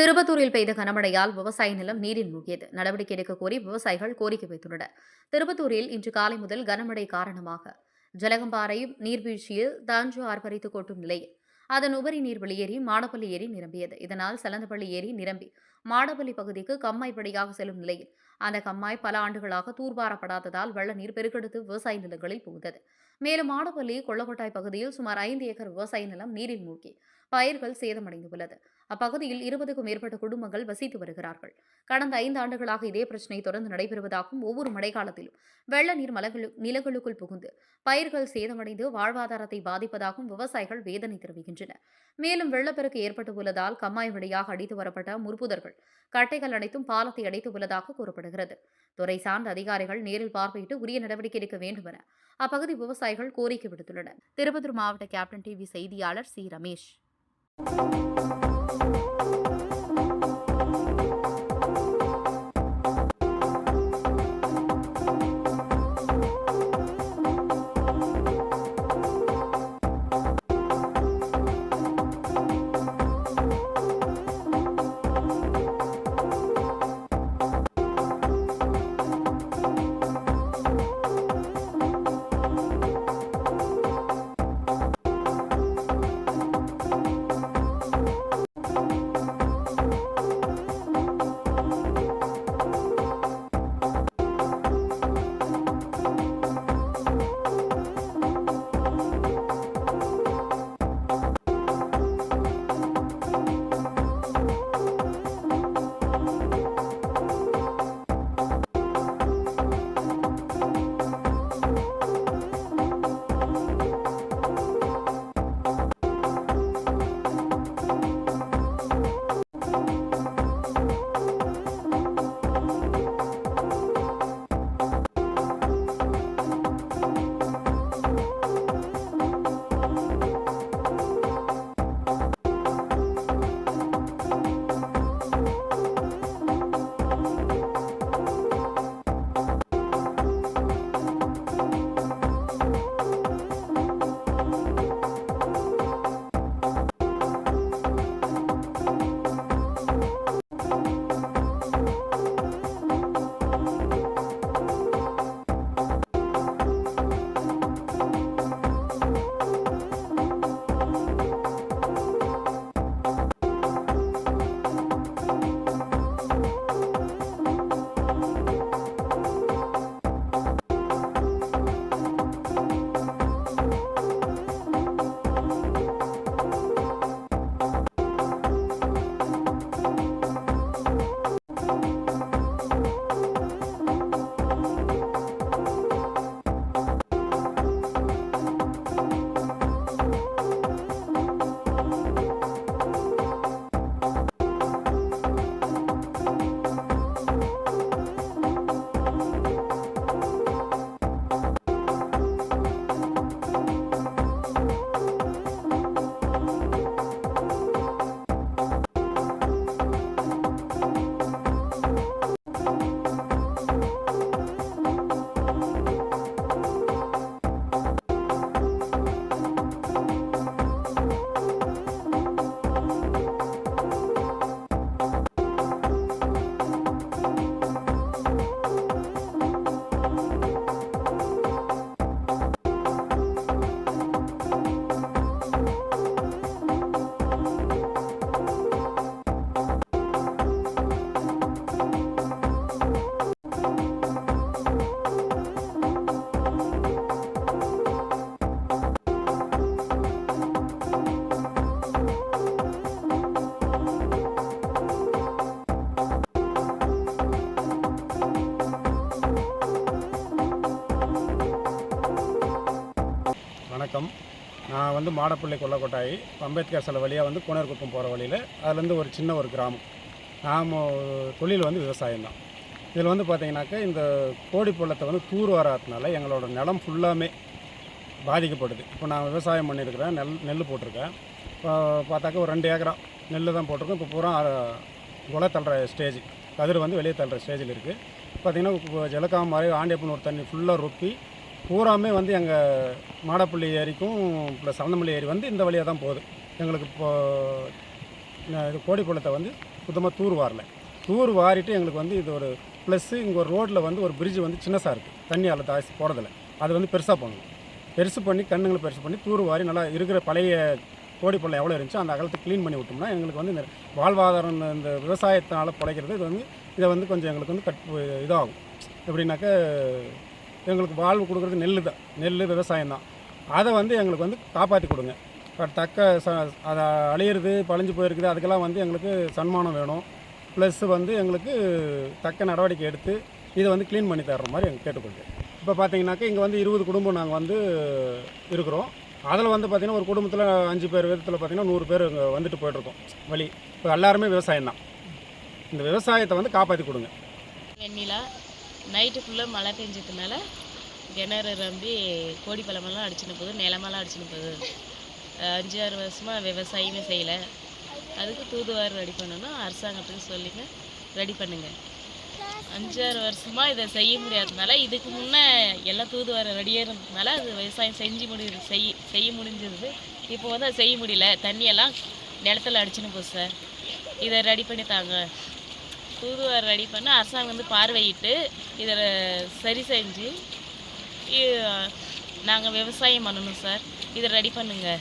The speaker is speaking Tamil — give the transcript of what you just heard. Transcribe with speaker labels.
Speaker 1: திருப்பத்தூரில் பெய்த கனமழையால் விவசாய நிலம் நீரில் மூழ்கியது. நடவடிக்கை எடுக்க கோரி விவசாயிகள் கோரிக்கை வைத்துள்ளனர். திருப்பத்தூரில் இன்று காலை முதல் கனமழை காரணமாக ஜலகம்பாறை நீர்வீழ்ச்சியில் தாஞ்சு ஆர்ப்பரித்து கொட்டும் நிலையில் அதன் உபரி நீர் வெளியேறி மாடப்பள்ளி ஏரி நிரம்பியது. இதனால் சலந்தப்பள்ளி ஏரி நிரம்பி மாடப்பள்ளி பகுதிக்கு கம்மாய் படியாக செல்லும் நிலையில் அந்த கம்மாய் பல ஆண்டுகளாக தூர்வாரப்படாததால் வெள்ள நீர் பெருக்கெடுத்து விவசாய நிலங்களில் புகுந்தது. மேலும் மாடப்பள்ளி கொள்ளக்கொட்டாய் பகுதியில் சுமார் ஐந்து ஏக்கர் விவசாய நிலம் நீரில் மூழ்கி பயிர்கள் சேதமடைந்துள்ளது. அப்பகுதியில் இருபதுக்கும் மேற்பட்ட குடும்பங்கள் வசித்து வருகிறார்கள். கடந்த ஐந்து ஆண்டுகளாக இதே பிரச்சினை தொடர்ந்து நடைபெறுவதாகவும் ஒவ்வொரு மழைக்காலத்திலும் வெள்ள நீர் மலகளு நிலங்களுக்குள் புகுந்து பயிர்கள் சேதமடைந்து வாழ்வாதாரத்தை பாதிப்பதாகவும் விவசாயிகள் வேதனை தெரிவிக்கின்றனர். மேலும் வெள்ளப்பெருக்கு ஏற்பட்டு உள்ளதால் கம்மாய் வழியாக அடித்து வரப்பட்ட முற்புதர்கள் கட்டைகள் அனைத்தும் பாலத்தை அடைத்து உள்ளதாக கூறப்படுகிறது. துறை சார்ந்த அதிகாரிகள் நேரில் பார்வையிட்டு உரிய நடவடிக்கை எடுக்க வேண்டும் என அப்பகுதி விவசாயிகள் கோரிக்கை விடுத்துள்ளனர். திருப்பத்தூர் மாவட்ட கேப்டன் டிவி செய்தியாளர் சி. ரமேஷ்.
Speaker 2: நான் வந்து மாடப்பிள்ளை கொல்லக்கொட்டாயி அம்பேத்கர் சிலை வழியாக வந்து கூனர்குப்பம் போகிற வழியில் அதுலேருந்து ஒரு சின்ன ஒரு கிராமம். நாம் தொழில் வந்து விவசாயம் தான். இதில் வந்து பார்த்திங்கனாக்கா இந்த கோடி பள்ளத்தை வந்து தூர் வராதனால எங்களோட நிலம் ஃபுல்லாமே பாதிக்கப்படுது. இப்போ நான் விவசாயம் பண்ணியிருக்கிறேன் நெல் நெல் போட்டிருக்கேன். இப்போ பார்த்தாக்கா ஒரு ரெண்டு ஏக்கரா நெல் தான் போட்டிருக்கோம். இப்போ பூரா குலை தள்ளுற ஸ்டேஜ் கதிர் வந்து வெளியே தள்ளுற ஸ்டேஜில் இருக்குது பார்த்திங்கன்னா இப்போ ஜலக்காம மாதிரி ஆண்டியப்பன் ஒரு தண்ணி ஃபுல்லாக ரொப்பி பூராமே வந்து எங்கள் மாடப்பள்ளி ஏரிக்கும் ப்ளஸ் சவந்தமல்லி ஏரி வந்து இந்த வழியாக தான் போகுது. எங்களுக்கு இப்போ இது கோடிக்குளத்தை வந்து சுத்தமாக தூர் வாரல. தூர் வாரிட்டு எங்களுக்கு வந்து இது ஒரு ப்ளஸ்ஸு இங்கே ஒரு ரோட்டில் வந்து ஒரு பிரிட்ஜ் வந்து சின்னசாக இருக்குது தண்ணி அதில் தாசி போகிறதில்ல அது வந்து பெருசாக பண்ணணும் பெருசு பண்ணி கண்ணுங்களை பெருசு பண்ணி தூர் வாரி நல்லா இருக்கிற பழைய கோடிப்பள்ளம் எவ்வளோ இருந்துச்சோ அந்த அகலத்தை க்ளீன் பண்ணி விட்டோம்னா எங்களுக்கு வந்து இந்த வாழ்வாதாரம் இந்த- இந்த விவசாயத்தினால் பிழைக்கிறது இது வந்து இதை வந்து கொஞ்சம் எங்களுக்கு வந்து கட் இதாகும். எப்படின்னாக்கா எங்களுக்கு வாழ்வு கொடுக்குறது நெல் தான். நெல் விவசாயம் தான். அதை வந்து எங்களுக்கு வந்து காப்பாற்றி கொடுங்க. இப்ப தக்க ச அதை அழியிறது பழிஞ்சு போயிருக்குது அதுக்கெல்லாம் வந்து எங்களுக்கு சன்மானம் வேணும். ப்ளஸ் வந்து எங்களுக்கு தக்க நடவடிக்கை எடுத்து இதை வந்து க்ளீன் பண்ணி தர்ற மாதிரி எங்கள் கேட்டுக்கொள்கிறேன் இப்போ பார்த்தீங்கன்னாக்கா இங்கே வந்து இருபது குடும்பம் நாங்கள் வந்து இருக்கிறோம். அதில் வந்து பார்த்திங்கன்னா ஒரு குடும்பத்தில் அஞ்சு பேர் விதத்தில் பார்த்திங்கன்னா நூறு பேர் இங்கே வந்துட்டு போயிட்டுருக்கோம். வழி. இப்போ எல்லாருமே விவசாயம் தான். இந்த விவசாயத்தை வந்து காப்பாற்றி கொடுங்க.
Speaker 3: வெண்ணிலா நைட்டு ஃபுல்லாக மழை பெஞ்சதுனால கிணறு ரம்பி கோடி பழமெல்லாம் அடிச்சுன்னு போகுது நிலமெல்லாம் அடிச்சுன்னு போகுது. அஞ்சு ஆறு வருஷமாக விவசாயமே செய்யலை. அதுக்கு தூதுவாரி ரெடி பண்ணணும் அரசாங்கத்துக்கு சொல்லிங்க ரெடி பண்ணுங்கள் அஞ்சாறு வருஷமாக இதை செய்ய முடியாததுனால இதுக்கு முன்னே எல்லாம் தூதுவார ரெடியாக இருந்ததுனால அது விவசாயம் செஞ்சு முடியுது செய் செய்ய முடிஞ்சிருது. இப்போ வந்து அது செய்ய முடியல. தண்ணியெல்லாம் நிலத்துல அடிச்சுன்னு போகுது சார் இதை ரெடி பண்ணி தாங்க. தூதுவாரி ரெடி பண்ண அரசாங்கம் வந்து பார்வையிட்டு இதில் சரி செஞ்சு நாங்கள் விவசாயம் பண்ணணும் சார். இதை ரெடி பண்ணுங்கள்